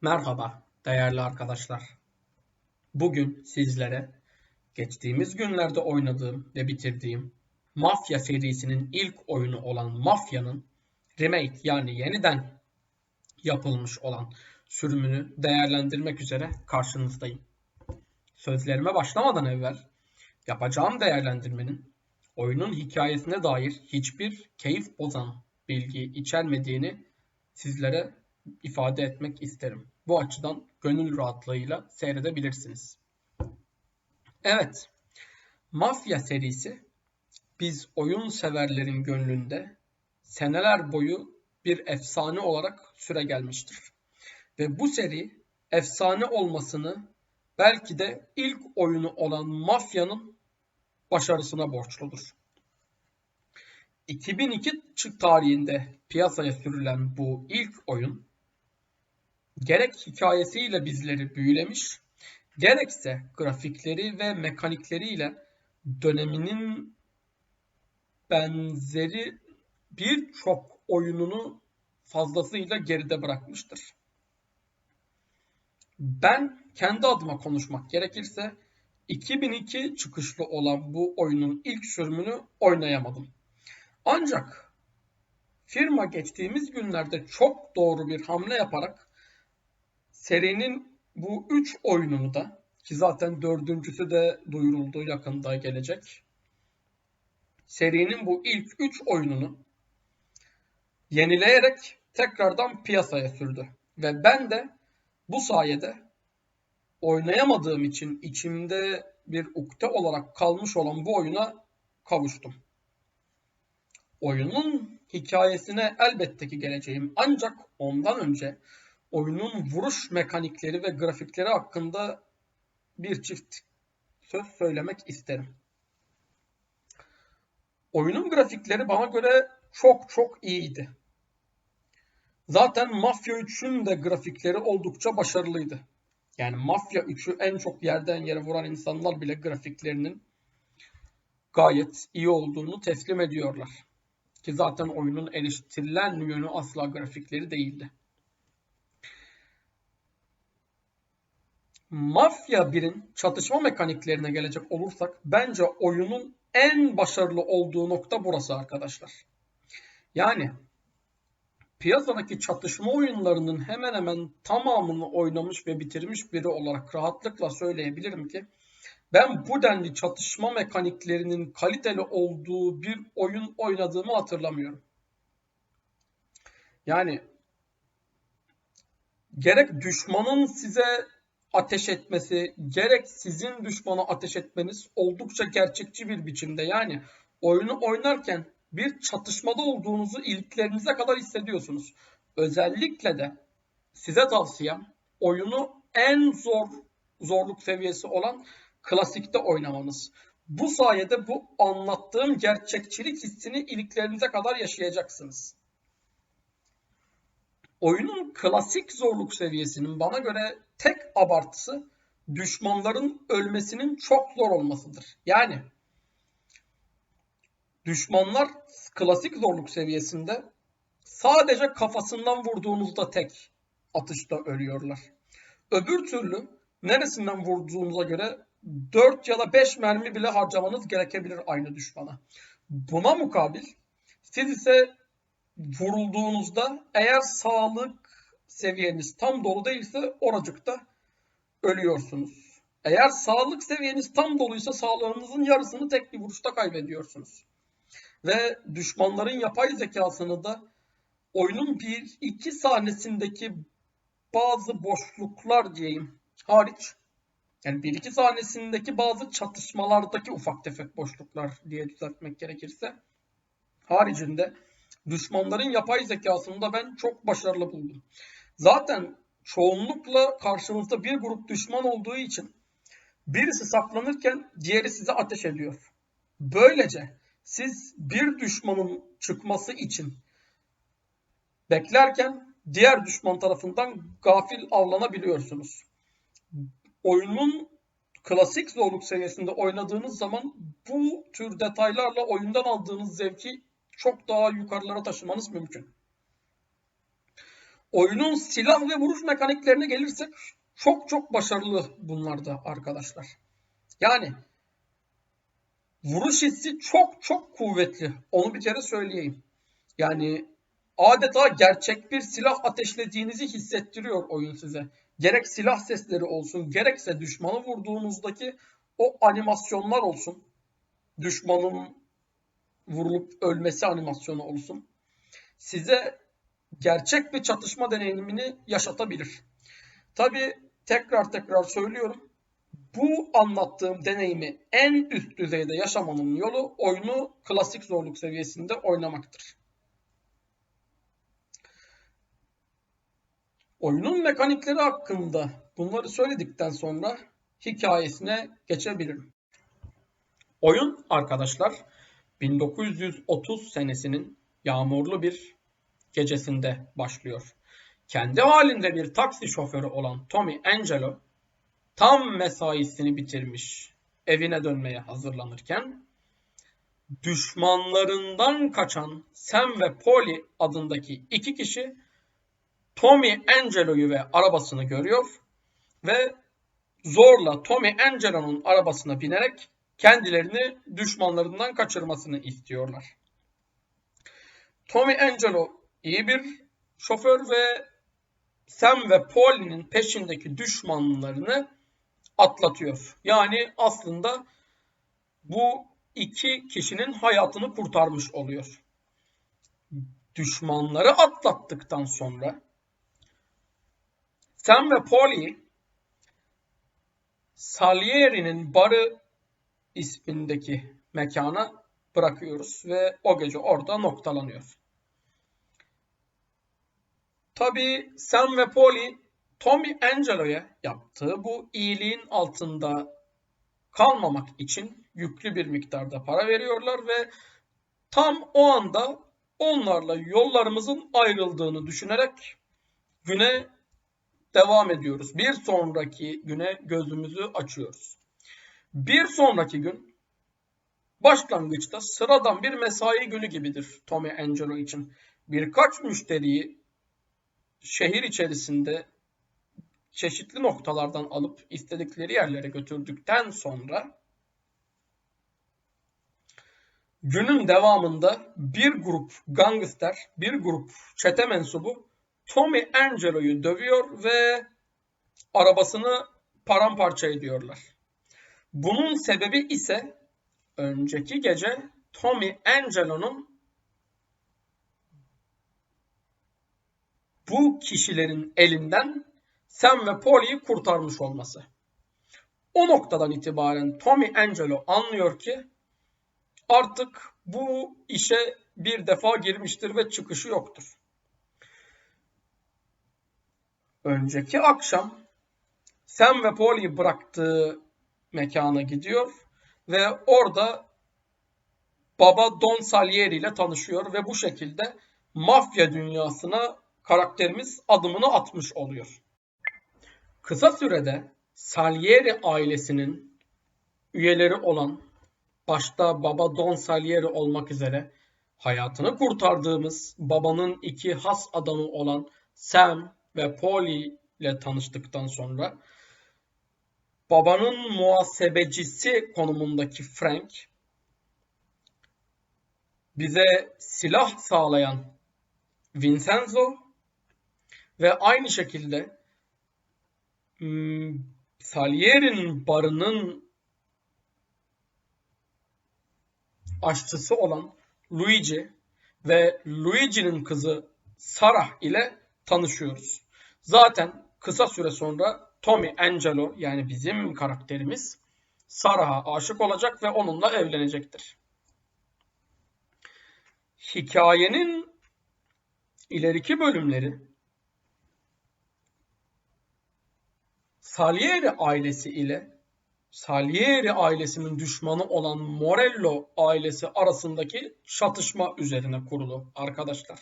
Merhaba değerli arkadaşlar. Bugün sizlere geçtiğimiz günlerde oynadığım ve bitirdiğim Mafya serisinin ilk oyunu olan Mafya'nın remake yani yeniden yapılmış olan sürümünü değerlendirmek üzere karşınızdayım. Sözlerime başlamadan evvel yapacağım değerlendirmenin oyunun hikayesine dair hiçbir keyif bozan bilgi içermediğini sizlere ifade etmek isterim. Bu açıdan gönül rahatlığıyla seyredebilirsiniz. Evet, Mafya serisi biz oyun severlerin gönlünde seneler boyu bir efsane olarak süre gelmiştir. Ve bu seri efsane olmasını belki de ilk oyunu olan Mafya'nın başarısına borçludur. 2002 tarihinde piyasaya sürülen bu ilk oyun gerek hikayesiyle bizleri büyülemiş, gerekse grafikleri ve mekanikleriyle döneminin benzeri birçok oyununu fazlasıyla geride bırakmıştır. Ben kendi adıma konuşmak gerekirse 2002 çıkışlı olan bu oyunun ilk sürümünü oynayamadım. Ancak firma geçtiğimiz günlerde çok doğru bir hamle yaparak serinin bu üç oyununu da ki zaten dördüncüsü de duyuruldu yakında gelecek. Serinin bu ilk üç oyununu yenileyerek tekrardan piyasaya sürdü. Ve ben de bu sayede oynayamadığım için içimde bir ukde olarak kalmış olan bu oyuna kavuştum. Oyunun hikayesine elbette ki geleceğim ancak ondan önce oyunun vuruş mekanikleri ve grafikleri hakkında bir çift söz söylemek isterim. Oyunun grafikleri bana göre çok çok iyiydi. Zaten Mafya 3'ün de grafikleri oldukça başarılıydı. Yani Mafya 3'ü en çok yerden yere vuran insanlar bile grafiklerinin gayet iyi olduğunu teslim ediyorlar. Ki zaten oyunun eleştirilen yönü asla grafikleri değildi. Mafya 1'in çatışma mekaniklerine gelecek olursak bence oyunun en başarılı olduğu nokta burası arkadaşlar. Yani piyasadaki çatışma oyunlarının hemen hemen tamamını oynamış ve bitirmiş biri olarak rahatlıkla söyleyebilirim ki ben bu denli çatışma mekaniklerinin kaliteli olduğu bir oyun oynadığımı hatırlamıyorum. Yani gerek düşmanın size ateş etmesi, gerek sizin düşmana ateş etmeniz oldukça gerçekçi bir biçimde. Yani oyunu oynarken bir çatışmada olduğunuzu iliklerinize kadar hissediyorsunuz. Özellikle de size tavsiyem oyunu en zor zorluk seviyesi olan klasikte oynamanız. Bu sayede bu anlattığım gerçekçilik hissini iliklerinize kadar yaşayacaksınız. Oyunun klasik zorluk seviyesinin bana göre tek abartısı düşmanların ölmesinin çok zor olmasıdır. Yani düşmanlar klasik zorluk seviyesinde sadece kafasından vurduğunuzda tek atışta ölüyorlar. Öbür türlü neresinden vurduğunuza göre 4 ya da 5 mermi bile harcamanız gerekebilir aynı düşmana. Buna mukabil siz ise vurulduğunuzda eğer sağlık seviyeniz tam dolu değilse oracıkta ölüyorsunuz. Eğer sağlık seviyeniz tam doluysa sağlığınızın yarısını tek bir vuruşta kaybediyorsunuz. Ve düşmanların yapay zekasını da oyunun bir iki sahnesindeki bazı boşluklar diyeyim hariç yani bir iki sahnesindeki bazı çatışmalardaki ufak tefek boşluklar diye düzeltmek gerekirse haricinde düşmanların yapay zekasını da ben çok başarılı buldum. Zaten çoğunlukla karşımızda bir grup düşman olduğu için birisi saklanırken diğeri size ateş ediyor. Böylece siz bir düşmanın çıkması için beklerken diğer düşman tarafından gafil avlanabiliyorsunuz. Oyunun klasik zorluk seviyesinde oynadığınız zaman bu tür detaylarla oyundan aldığınız zevki çok daha yukarılara taşımanız mümkün. Oyunun silah ve vuruş mekaniklerine gelirsek çok çok başarılı bunlarda arkadaşlar. Yani vuruş hissi çok çok kuvvetli. Onu bir kere söyleyeyim. Yani adeta gerçek bir silah ateşlediğinizi hissettiriyor oyun size. Gerek silah sesleri olsun, gerekse düşmanı vurduğunuzdaki o animasyonlar olsun. Düşmanın vurulup ölmesi animasyonu olsun. Size gerçek bir çatışma deneyimini yaşatabilir. Tabi tekrar tekrar söylüyorum. Bu anlattığım deneyimi en üst düzeyde yaşamanın yolu oyunu klasik zorluk seviyesinde oynamaktır. Oyunun mekanikleri hakkında bunları söyledikten sonra hikayesine geçebilirim. Oyun arkadaşlar 1930 senesinin yağmurlu bir gecesinde başlıyor. Kendi halinde bir taksi şoförü olan Tommy Angelo tam mesaisini bitirmiş evine dönmeye hazırlanırken düşmanlarından kaçan Sam ve Polly adındaki iki kişi Tommy Angelo'yu ve arabasını görüyor ve zorla Tommy Angelo'nun arabasına binerek kendilerini düşmanlarından kaçırmasını istiyorlar. Tommy Angelo iyi bir şoför ve Sam ve Polly'nin peşindeki düşmanlarını atlatıyor. Yani aslında bu iki kişinin hayatını kurtarmış oluyor. Düşmanları atlattıktan sonra Sam ve Polly Salieri'nin barı ismindeki mekana bırakıyoruz ve o gece orada noktalanıyor. Tabii Sam ve Polly Tommy Angelo'ya yaptığı bu iyiliğin altında kalmamak için yüklü bir miktarda para veriyorlar ve tam o anda onlarla yollarımızın ayrıldığını düşünerek güne devam ediyoruz. Bir sonraki güne gözümüzü açıyoruz. Bir sonraki gün başlangıçta sıradan bir mesai günü gibidir Tommy Angelo için. Birkaç müşteriyi şehir içerisinde çeşitli noktalardan alıp istedikleri yerlere götürdükten sonra günün devamında bir grup gangster, bir grup çete mensubu Tommy Angelo'yu dövüyor ve arabasını paramparça ediyorlar. Bunun sebebi ise önceki gece Tommy Angelo'nun bu kişilerin elinden Sam ve Polly'yi kurtarmış olması. O noktadan itibaren Tommy Angelo anlıyor ki artık bu işe bir defa girmiştir ve çıkışı yoktur. Önceki akşam Sam ve Polly'yi bıraktığı mekana gidiyor ve orada baba Don Salieri ile tanışıyor ve bu şekilde mafya dünyasına karakterimiz adımını atmış oluyor. Kısa sürede Salieri ailesinin üyeleri olan başta baba Don Salieri olmak üzere hayatını kurtardığımız babanın iki has adamı olan Sam ve Polly ile tanıştıktan sonra babanın muhasebecisi konumundaki Frank bize silah sağlayan Vincenzo ve aynı şekilde hmm, Salieri'nin barının aşçısı olan Luigi ve Luigi'nin kızı Sarah ile tanışıyoruz. Zaten kısa süre sonra Tommy Angelo yani bizim karakterimiz Sarah'a aşık olacak ve onunla evlenecektir. Hikayenin ileriki bölümleri Salieri ailesi ile Salieri ailesinin düşmanı olan Morello ailesi arasındaki çatışma üzerine kurulu arkadaşlar.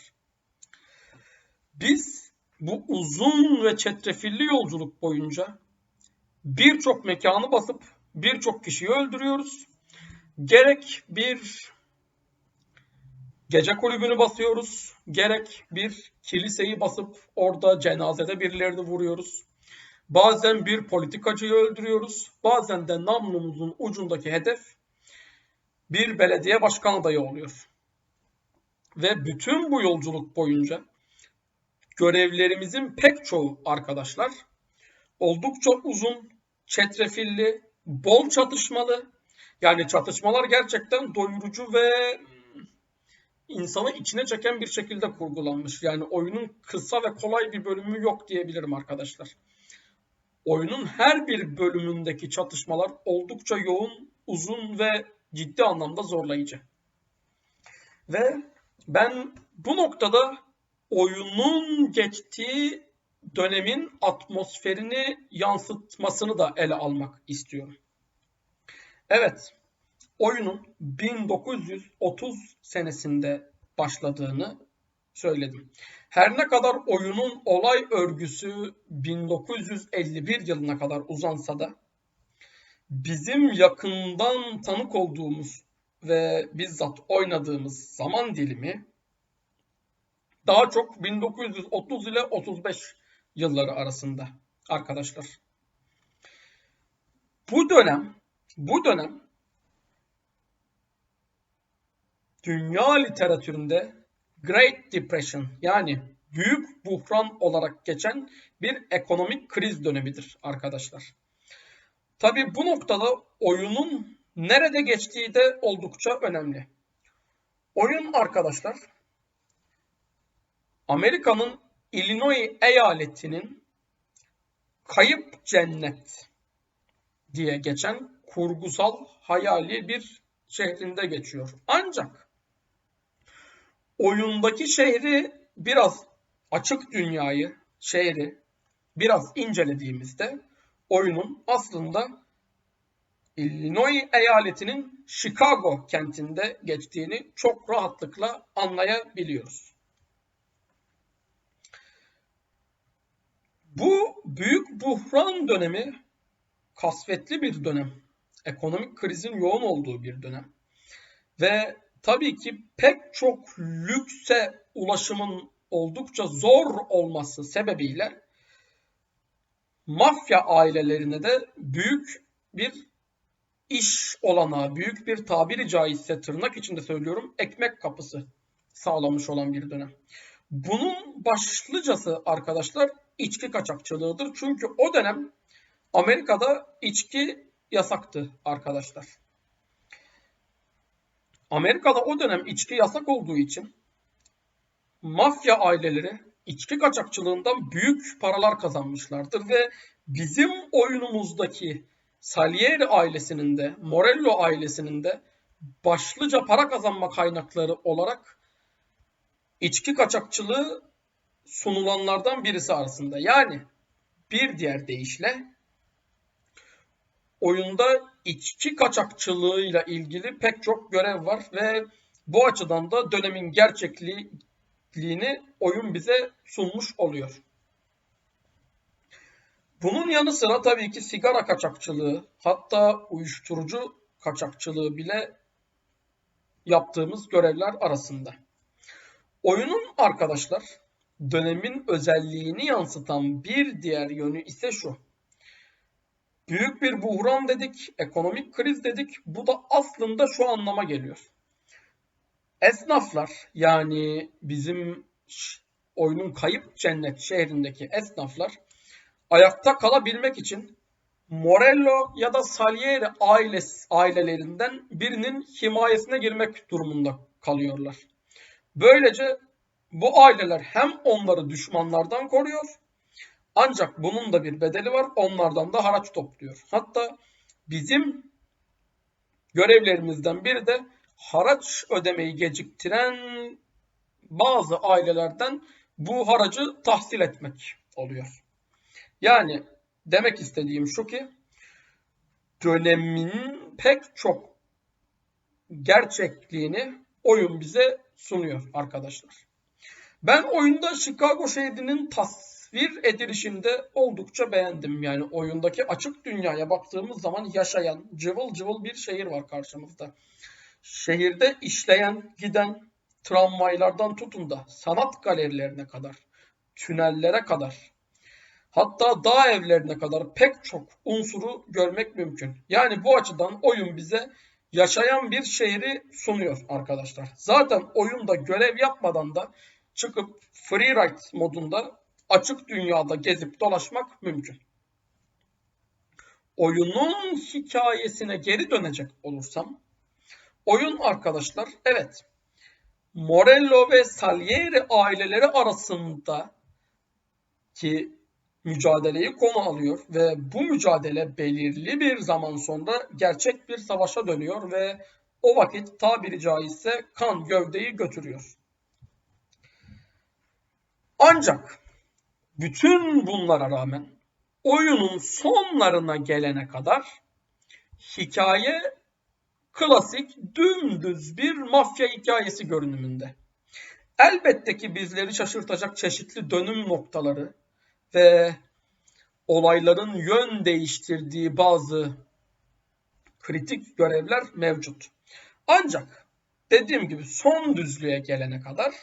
Biz bu uzun ve çetrefilli yolculuk boyunca birçok mekanı basıp birçok kişiyi öldürüyoruz. Gerek bir gece kulübünü basıyoruz, gerek bir kiliseyi basıp orada cenazede birilerini vuruyoruz. Bazen bir politikacıyı öldürüyoruz, bazen de namlumuzun ucundaki hedef bir belediye başkan adayı oluyor. Ve bütün bu yolculuk boyunca görevlerimizin pek çoğu arkadaşlar oldukça uzun, çetrefilli, bol çatışmalı. Yani çatışmalar gerçekten doyurucu ve insanı içine çeken bir şekilde kurgulanmış. Yani oyunun kısa ve kolay bir bölümü yok diyebilirim arkadaşlar. Oyunun her bir bölümündeki çatışmalar oldukça yoğun, uzun ve ciddi anlamda zorlayıcı. Ve ben bu noktada oyunun geçtiği dönemin atmosferini yansıtmasını da ele almak istiyorum. Evet, oyunun 1930 senesinde başladığını söyledim. Her ne kadar oyunun olay örgüsü 1951 yılına kadar uzansa da bizim yakından tanık olduğumuz ve bizzat oynadığımız zaman dilimi daha çok 1930 ile 35 yılları arasında arkadaşlar. Bu dönem bu dönem dünya literatüründe Great Depression yani büyük buhran olarak geçen bir ekonomik kriz dönemidir arkadaşlar. Tabi bu noktada oyunun nerede geçtiği de oldukça önemli. Oyun arkadaşlar Amerika'nın Illinois eyaletinin Kayıp Cennet diye geçen kurgusal hayali bir şehrinde geçiyor. Ancak oyundaki şehri biraz açık dünyayı, şehri biraz incelediğimizde oyunun aslında Illinois eyaletinin Chicago kentinde geçtiğini çok rahatlıkla anlayabiliyoruz. Bu büyük buhran dönemi kasvetli bir dönem. Ekonomik krizin yoğun olduğu bir dönem. Ve tabii ki pek çok lükse ulaşımın oldukça zor olması sebebiyle mafya ailelerine de büyük bir iş olanağı, büyük bir tabiri caizse tırnak içinde söylüyorum ekmek kapısı sağlamış olan bir dönem. Bunun başlıcası arkadaşlar içki kaçakçılığıdır. Çünkü o dönem Amerika'da içki yasaktı arkadaşlar. Amerika'da o dönem içki yasak olduğu için mafya aileleri içki kaçakçılığından büyük paralar kazanmışlardır ve bizim oyunumuzdaki Salieri ailesinin de Morello ailesinin de başlıca para kazanma kaynakları olarak içki kaçakçılığı sunulanlardan birisi arasında. Yani bir diğer deyişle oyunda içki kaçakçılığıyla ilgili pek çok görev var ve bu açıdan da dönemin gerçekliğini oyun bize sunmuş oluyor. Bunun yanı sıra tabii ki sigara kaçakçılığı, hatta uyuşturucu kaçakçılığı bile yaptığımız görevler arasında. Oyunun arkadaşlar dönemin özelliğini yansıtan bir diğer yönü ise şu. Büyük bir buhran dedik, ekonomik kriz dedik. Bu da aslında şu anlama geliyor. Esnaflar yani bizim oyunun kayıp cennet şehrindeki esnaflar ayakta kalabilmek için Morello ya da Salieri ailesi, ailelerinden birinin himayesine girmek durumunda kalıyorlar. Böylece bu aileler hem onları düşmanlardan koruyor ancak bunun da bir bedeli var. Onlardan da haraç topluyor. Hatta bizim görevlerimizden biri de haraç ödemeyi geciktiren bazı ailelerden bu haracı tahsil etmek oluyor. Yani demek istediğim şu ki dönemin pek çok gerçekliğini oyun bize sunuyor arkadaşlar. Ben oyunda Chicago şehrinin tasvir edilişinde oldukça beğendim. Yani oyundaki açık dünyaya baktığımız zaman yaşayan, cıvıl cıvıl bir şehir var karşımızda. Şehirde işleyen, giden, tramvaylardan tutun da sanat galerilerine kadar, tünellere kadar, hatta dağ evlerine kadar pek çok unsuru görmek mümkün. Yani bu açıdan oyun bize yaşayan bir şehri sunuyor arkadaşlar. Zaten oyunda görev yapmadan da çıkıp freeride modunda açık dünyada gezip dolaşmak mümkün. Oyunun hikayesine geri dönecek olursam, oyun arkadaşlar evet Morello ve Salieri aileleri arasında ki mücadeleyi konu alıyor ve bu mücadele belirli bir zaman sonra gerçek bir savaşa dönüyor ve o vakit tabiri caizse kan gövdeyi götürüyor. Ancak bütün bunlara rağmen oyunun sonlarına gelene kadar hikaye klasik dümdüz bir mafya hikayesi görünümünde. Elbette ki bizleri şaşırtacak çeşitli dönüm noktaları ve olayların yön değiştirdiği bazı kritik görevler mevcut. Ancak dediğim gibi son düzlüğe gelene kadar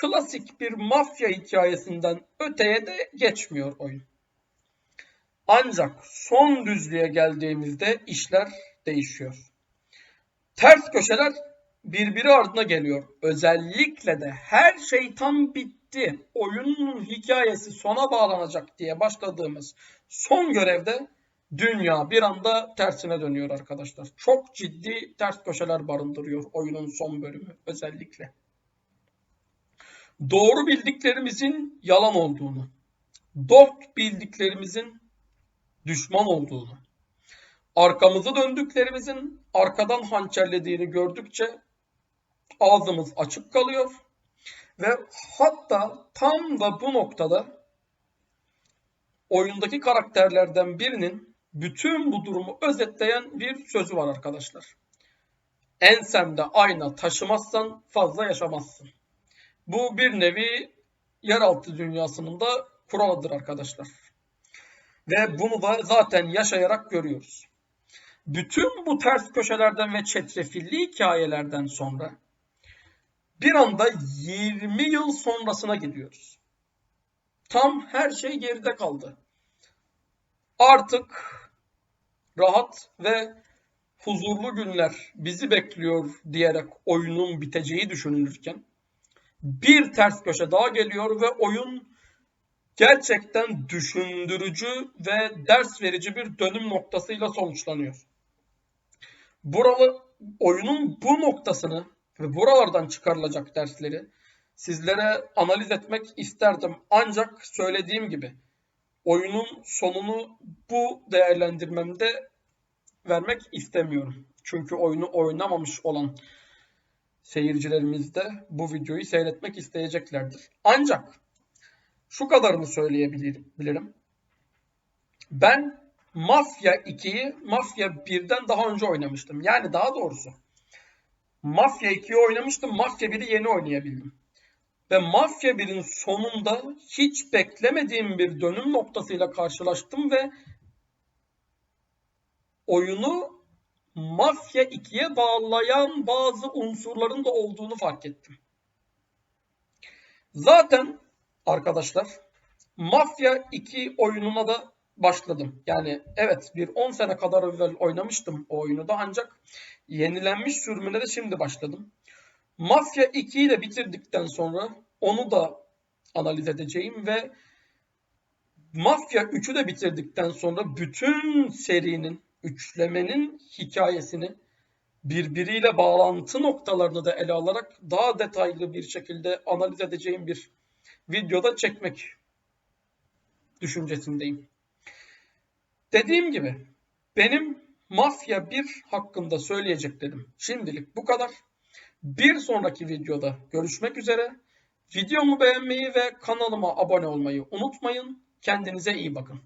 klasik bir mafya hikayesinden öteye de geçmiyor oyun. Ancak son düzlüğe geldiğimizde işler değişiyor. Ters köşeler birbiri ardına geliyor. Özellikle de her şey tam bitti, oyunun hikayesi sona bağlanacak diye başladığımız son görevde dünya bir anda tersine dönüyor arkadaşlar. Çok ciddi ters köşeler barındırıyor oyunun son bölümü özellikle. Doğru bildiklerimizin yalan olduğunu, dost bildiklerimizin düşman olduğunu, arkamızı döndüklerimizin arkadan hançerlediğini gördükçe ağzımız açık kalıyor ve hatta tam da bu noktada oyundaki karakterlerden birinin bütün bu durumu özetleyen bir sözü var arkadaşlar. Ensemde ayna taşımazsan fazla yaşamazsın. Bu bir nevi yeraltı dünyasının da kuralıdır arkadaşlar. Ve bunu da zaten yaşayarak görüyoruz. Bütün bu ters köşelerden ve çetrefilli hikayelerden sonra bir anda 20 yıl sonrasına gidiyoruz. Tam her şey geride kaldı. Artık rahat ve huzurlu günler bizi bekliyor diyerek oyunun biteceği düşünülürken bir ters köşe daha geliyor ve oyun gerçekten düşündürücü ve ders verici bir dönüm noktasıyla sonuçlanıyor. Buralı oyunun bu noktasını ve buralardan çıkarılacak dersleri sizlere analiz etmek isterdim. Ancak söylediğim gibi oyunun sonunu bu değerlendirmemde vermek istemiyorum. Çünkü oyunu oynamamış olan seyircilerimiz de bu videoyu seyretmek isteyeceklerdir. Ancak şu kadarını söyleyebilirim. Ben Mafya 2'yi Mafya 1'den daha önce oynamıştım. Yani daha doğrusu Mafya 2'yi oynamıştım. Mafya 1'i yeni oynayabildim. Ve Mafya 1'in sonunda hiç beklemediğim bir dönüm noktasıyla karşılaştım ve oyunu Mafya 2'ye bağlayan bazı unsurların da olduğunu fark ettim. Zaten arkadaşlar Mafya 2 oyununa da başladım. Yani evet bir 10 sene kadar evvel oynamıştım o oyunu da ancak yenilenmiş sürümüne de şimdi başladım. Mafya 2'yi de bitirdikten sonra onu da analiz edeceğim ve Mafya 3'ü de bitirdikten sonra bütün serinin, üçlemenin hikayesini birbiriyle bağlantı noktalarını da ele alarak daha detaylı bir şekilde analiz edeceğim bir videoda çekmek düşüncesindeyim. Dediğim gibi benim Mafya 1 hakkında söyleyeceklerim şimdilik bu kadar. Bir sonraki videoda görüşmek üzere. Videomu beğenmeyi ve kanalıma abone olmayı unutmayın. Kendinize iyi bakın.